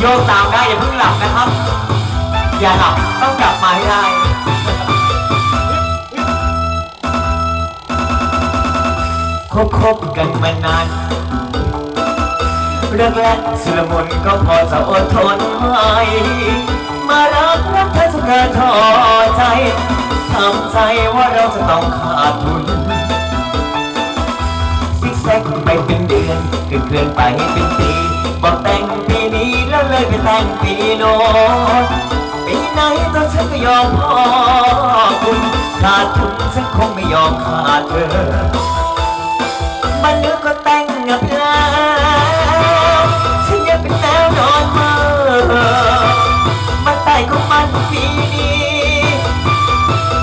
โยกตามได้อย่าเพิ่งหลับนะครับ อย่าหลับต้องกลับมาให้ได้คบคบกันมานานเรื่องแรกสุลมุนก็พอจะอดทนไหวมารักรักเธอจะเกินท้อใจทำใจว่าเราจะต้องขาดทุนซิกแซกไปเป็นเดือนเกินเคลื่อนไปเป็นปี บอกแต่งปีนี้แล้วเลยไปแต่งปีโน้นปีไหนต้องฉันก็ยอมพ่อคุณขาดทุนฉันคงไม่ยอมขาดเธอมันนึกก็แต่งงานแล้วฉันยังเป็นแนวนอนเมื่อมันตายของมันปีนี้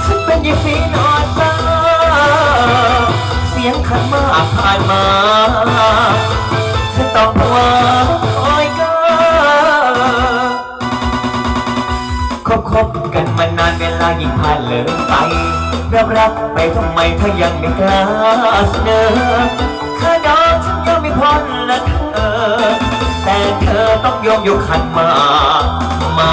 ฉันเป็นยังฟีนอน เมื่อเสียงขันมากผ่านมาฉันต้องภาวอยเก็คบคบกันมานานเวลายิ่งผ่านเลยไปรับรับไปทำไมถ้ายังไม่กล้าเสนอข้าดอกฉันยังไม่พ้นละเธอ แต่เธอต้องยอมยกขันมา มา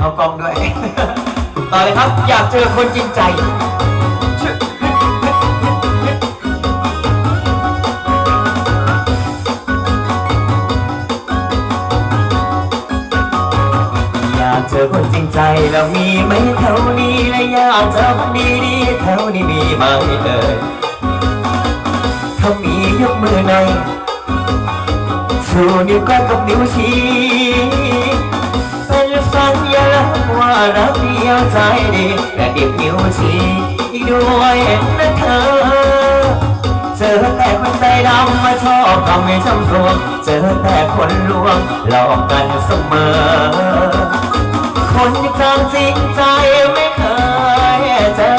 เข้ากล้องด้วย ต่อเลยครับ อยากเจอคนจริงใจอยากเจอคนจริงใจแล้วมีไหมแถวนี้และอยากเจอคนดีๆแถวนี้มีไหมเอ่ยถ้ามียกมือหน่อยชูนิ้วก้อยกับนิ้วชี้ รักเดียวใจดีและดิบนิ้วชี้อีกด้วยนะเธอ เจอแต่คนใจดำมาชอบทำให้ช้ำรวงเจอแต่คนลวงหลอกกันเสมอ คนที่จำจริงใจไม่เคยเจอ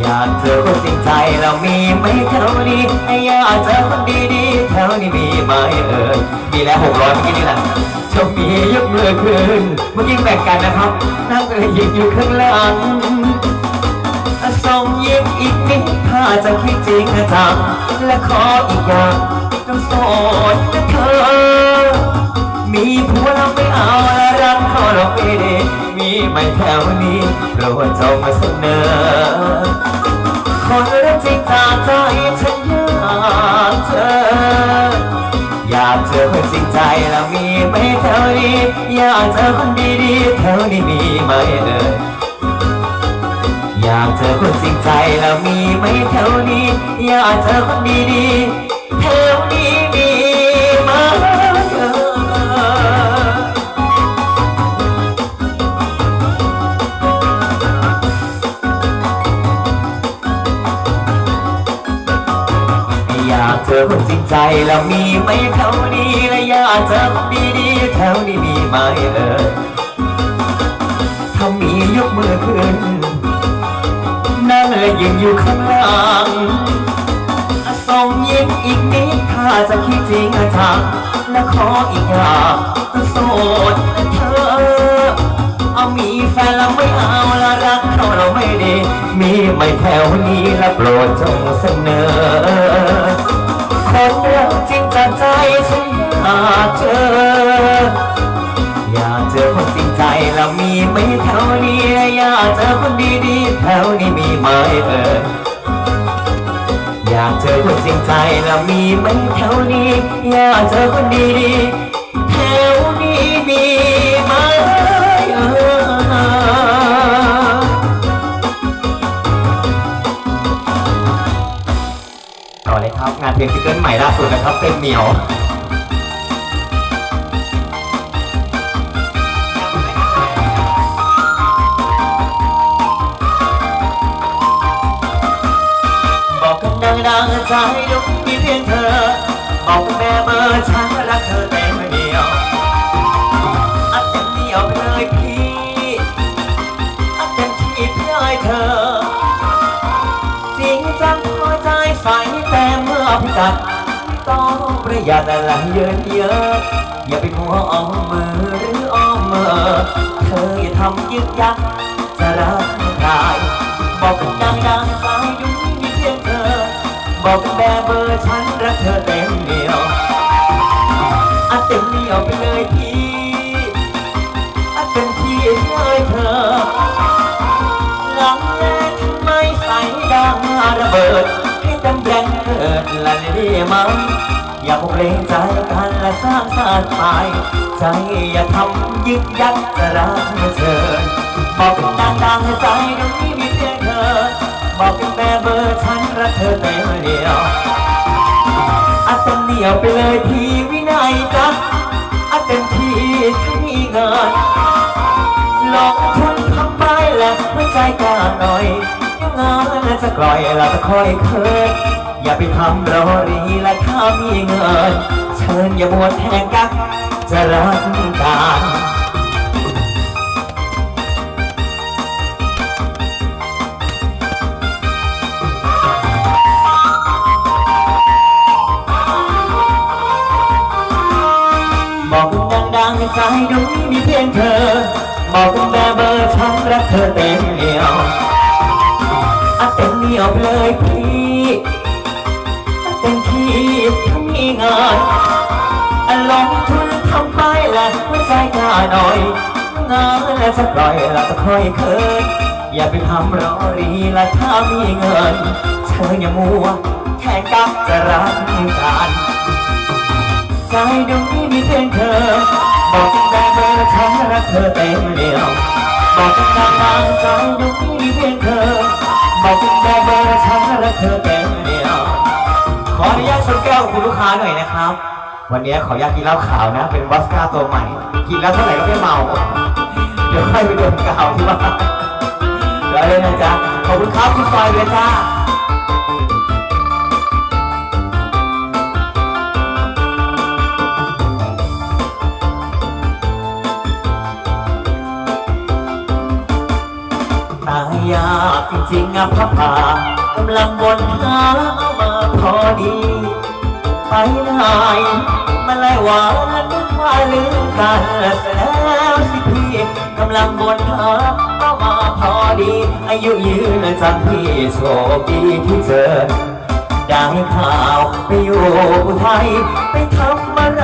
อยากเจอคนจริงใจเรามีไหมแถวนี้อยากเจอคนดีๆแถวนี้มีไหมเอ่ยมีแล้วหกร้อยเมื่อกี้นี่แหละ จะมียกมือขึ้นเมื่อกี้แบ่งกันนะครับนั่งเอ่ยยิงอยู่ข้างหลังส่งยิ้มอีกนิดถ้าจะคิดจริงจังและขออีกอย่างต้องโสดนะเธอ มีผัวเราไม่เอาและรักเขาเราไม่ได้มีไหมแถวนี้โปรดจงมาเสนอคนรักจริงจากใจฉันอยากเจออยากเจอคนจริงใจแล้วมีไหม อยากเจอคนดีๆแถวนี้มีไหมเอ่ยอยากเจอคนจริงใจแล้วมีไหมแถวนี้ อยากเจอคนดีๆ เจอคนจริงใจแล้วมีไหมแถวนี้และอยากเจอคนดีๆแถวนี้มีไหมเอ่ยถ้ามียกมือขึ้นนั่งและยืนอยู่ข้างหลังส่งยิ้มอีกนิดถ้าจะคิดจริงจังและขออีกอย่างโสดเธอเอามีแฟนแล้วไม่เอาละรักเขาเราไม่ดี มีไม่แถวนี้และโปรดจงเสนอากเจอ อยากเจอคนจริงใจแล้วมีไหมแถวนี้อยากเจอคนดีๆแถวนี้มีไหมเอ่ยอยากเจอคนจริงใจแล้วมีไหมแถวนี้ อยากเจอคนดีๆแถวนี้มีไหมเอ่ยต่อเลยครับงานเพลงซิงเกิลใหม่ล่าสุดนะครับเป็นเหมียว ใจดุมีเพียงเธอ บอกแม่เบอร์ฉันรักเธอแต่ไม่เดียว อัดเต็มเหนียวไปเลยพี่ อัดเต็มที่เพื่อให้เธอ จริงจังพอใจใสแต่เมื่อพิกัดต้องประหยัดอะไรเยอะเยอะอย่าไปมัวอ้อมมือหรืออ้อมมือเธออย่าทำยึกยักจะรักกาย บอกแบบเบอร์ฉันรักเธอเต็มเหนียวอัดเต็มเหนียวไปเลยพี่อัดเต็มที่เลยเธอหลังแรกทำไม่ใส่ดังระเบิดให้เต็มแรงเกิดละนี่มั้งอย่าพกเรงใจกันและสร้างสรรค์ไปใจอย่าทำยึกยักจะรักเธอบอกดังๆให้ใจตรงนี้มีเพียงเธอ บอกกันแม่เบอร์ฉันรักเธอเต็มเดียวอาเต็มเหนียวไปเลยพี่วินัยจ๊ะอาเต็มที่ถ้ามีเงินลงทุนทำไปแล้วไม่ใจกล้าหน่อยยังงานจะกล่อยเราจะคอยเคินอย่าไปทำรอรีและถ้ามีเงิน เชิญอย่ามัวแทงกักจะรักกัน ในใจดวงนี้มีเพียงเธอ บอกกันแบบเบอร์ฉันรักเธอเต็มเหนียวอะเต็มเหนียวเลยพี่อะเต็มที่ถ้ามีงินอะลงทุนทำไปและไม่ใจกล้าหน่อยงานและสักหน่อยเราจะค่อยเคินอย่าไปทำรอรีและถ้ามีเงินเชิญอย่ามัวแข่กับจะรักกันใจดวงนี้มีเพียงเธอ บอกกันแบบเบอร์ฉันรักเธอเต็มเดียวบอกกันดังๆใจดวงนี้มีเพียงเธอบอกกันแบบเบอร์ฉันรักเธอเต็มเดียว ขออนุญาตชนแก้วคุณลูกค้าหน่อยนะครับ วันนี้ขออนุญาตกินเหล้าขาวนะ เป็นวอสก้าตัวใหม่ กินแล้วเท่าไหร่ก็ไม่เมา เดี๋ยวค่อยไปดมกาวที่บ้านเดี๋ยวเลยนะจ๊ะขอบคุณครับคุณซอยเลยจ้า ยากจริงๆอะพ่อป่ากำลังบนหาเอามาพอดี ไปไหนมาไล่หวานนึกว่าลืมกันแล้วสิพี่กำลังบนหาเอามาพอดี อายุยืนจากพี่โชคดีที่เจอได้ข่าวไปอยู่อุทัยไปทำอะไร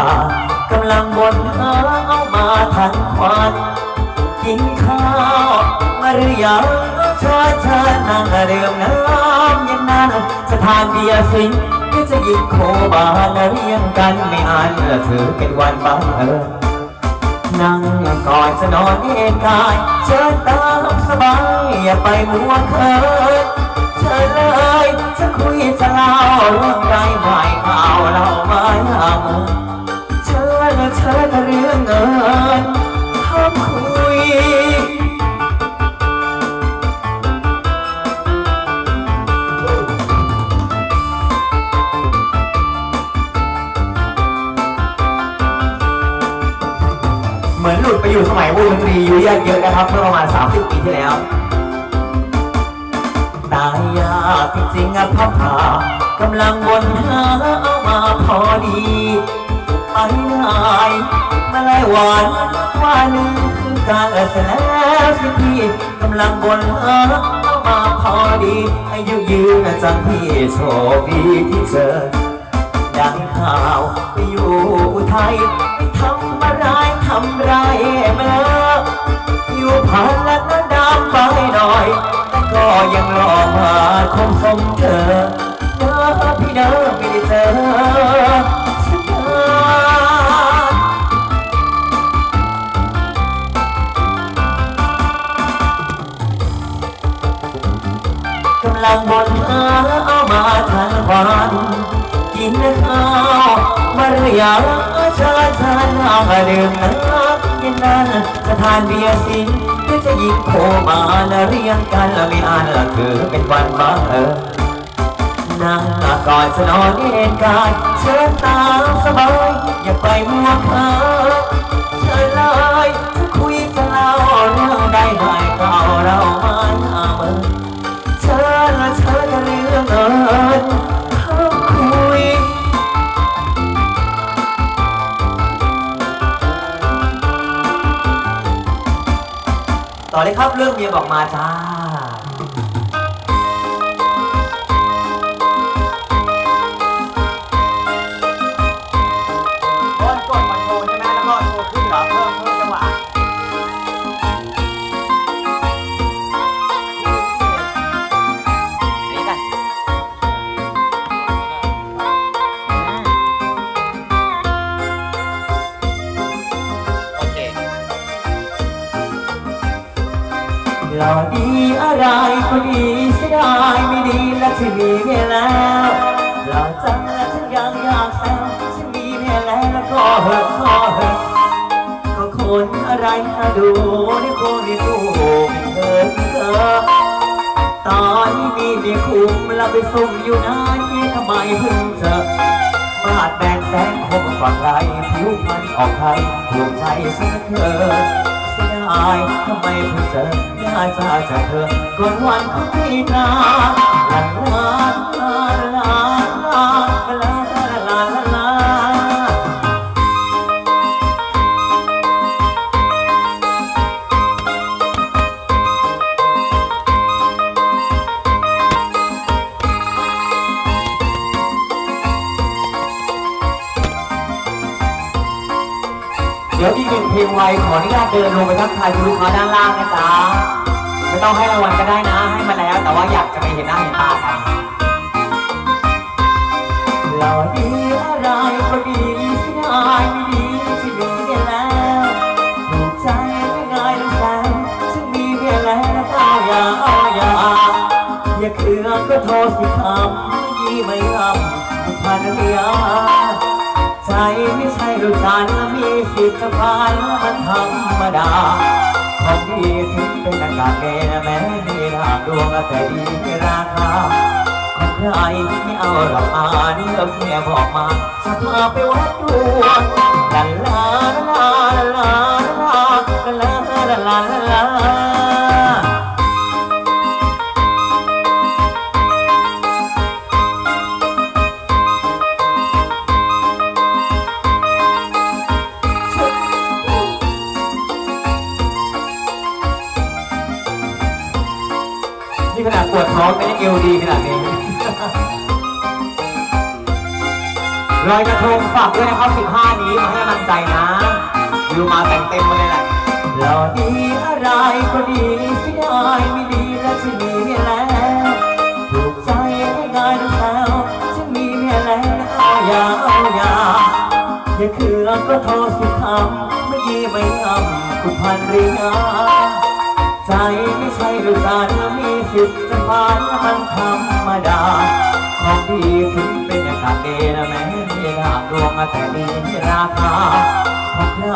ากำลังบนหาเอามาทันควันกินข้าวมาหรือยังเธอเธอนั่งดื่มน้ำยังนั้นสถานเบียร์สิงหรือจะยิงโคบาลเรียงกันไม่อ่านและถือเป็นวันบังเอิญนั่งก่อนจะนอนเอนกายเชิญตามสบาย อย่าไปมัวเคินเชิญเลยจะคุยจะเล่าเรื่องไรไม่ข่าวเราไม่ห่างเชิญ เชิญเรื่องงินทำคุย เหมือนหลุดไปอยู่สมัยวงดนตรียุยากเยอะนะครับ เมื่อประมาณ 30 ปีที่แล้ว ตายยากจริงๆอะพ่อผากำลังวนหาเอามาพอดี ไปไหนมาไล่หวานว่านึงคือการเสร็จแล้วสิพี่กำลังบนหาเอามาพอดีอายุยืนจังพี่โชคดีที่เจอดังข่าวไปอยู่อุทัยไปทำอะไรทำไรมาแล้วอยู่ผ่านและน้ำดำไปหน่อยแต่ก็ยังรอมาคงสมเธอเน้อพี่เน้อไม่ได้เจอ กำลังบนหาเอามาทานวันกินข้าวมารยังเชิญฉันเอามาดื่มน้ำเย็นนั้นจะทานเบียร์สิงหรือจะยิงโคมาและเรียงกันและไม่อ่านละคือเป็นวันบังเอิญนั่งก่อนจะนอนเหตุการณ์เชิญตามสบายอย่าไปมัวเพ้อเชิญเลยคุยจะเล่าเรื่องใดใดเก่าเรามาหน้าเมือ งเอิญเขาคุย ต่อเลยครับเรื่องเมียบอกมาจ้า หล่อดีอะไรก็ดีเสียดายไม่ดีและที่มีเมียแล้วหล่อจังและฉันยังอยากแซวฉันมีเมียแล้วแล้วก็เหอะก็เหอะก็คนอะไรมาดูในโคในตู้ไม่เคยเจอตอนนี้มีเมียคุมเราไปซุ่มอยู่นานเมียทำไมเพิ่งเจอมาดแบนแสงคมกว่าใครผิวมันออกไทยถูกใจฉันเธ อายทำไมเพิ่งเจออยากจากเธอก่อนวันของพี่นาลาลาลา เดี๋ยวอีกหนึ่งเพลงไวขออนุญาตเดินลงไปทักทายคุณลูกค้าด้านล่างนะจ๊ะไม่ต้องให้รางวัลก็ได้นะ ให้มาแล้ว แต่ว่าอยากจะไปเห็นหน้าเห็นตากันเราดีอะไรก็ดีสียดายไม่ดีที่มีเมียแล้วถูกใจไม่ง่ายเลยแสนฉันมีเมียแล้วแล้วก็อย่าอาอย่าอย่าเคืองก็โทษสิคำยี่ไม่ทำทุกภรรยาใจไม่ใช่รูกจานมีสิทธิ์จะผ่านมันธรรมดาของดีถึงเป็นอากาศเมนแม้มีทางดวงแต่ดีไมีราคาของใครไม่เอาหรอกอานี่เรื่องแค่บอกมาจะพาไปวัดดวงลาลาลาลาลาลาลาลาลา นี่ขนาดปวดท้องไม่ได้เอวดีขนาดนี้ลอยกระทงฝากด้วยนะครับ15 นี้มาให้กำลังใจนะอยู่มาแต่งเต็มมาเลยแหละหล่อดีอะไรก็ดีเสียดายไม่ดีและฉันมีเมียแล้วถูกใจง่ายๆนะสาวฉันมีเมียแล้วเอาอย่าเอาอย่าอย่าเคืองก็โทษสิคำไม่ยีไม่ยำคุณพันเรีย ใจไม่ใช่ลูกจานมีสิทธิ์จะผ่านมันธรรมดา ของดีถึงเป็นอากาศเดนะแม้มีดาบดวงแต่ดีที่ราคาของใคร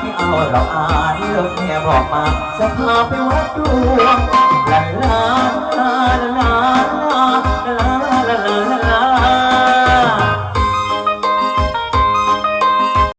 ไม่เอาเราอ่านเลิกแค่บอกมาจะพาไปวัดดวงลาลาลาลาลาลาลา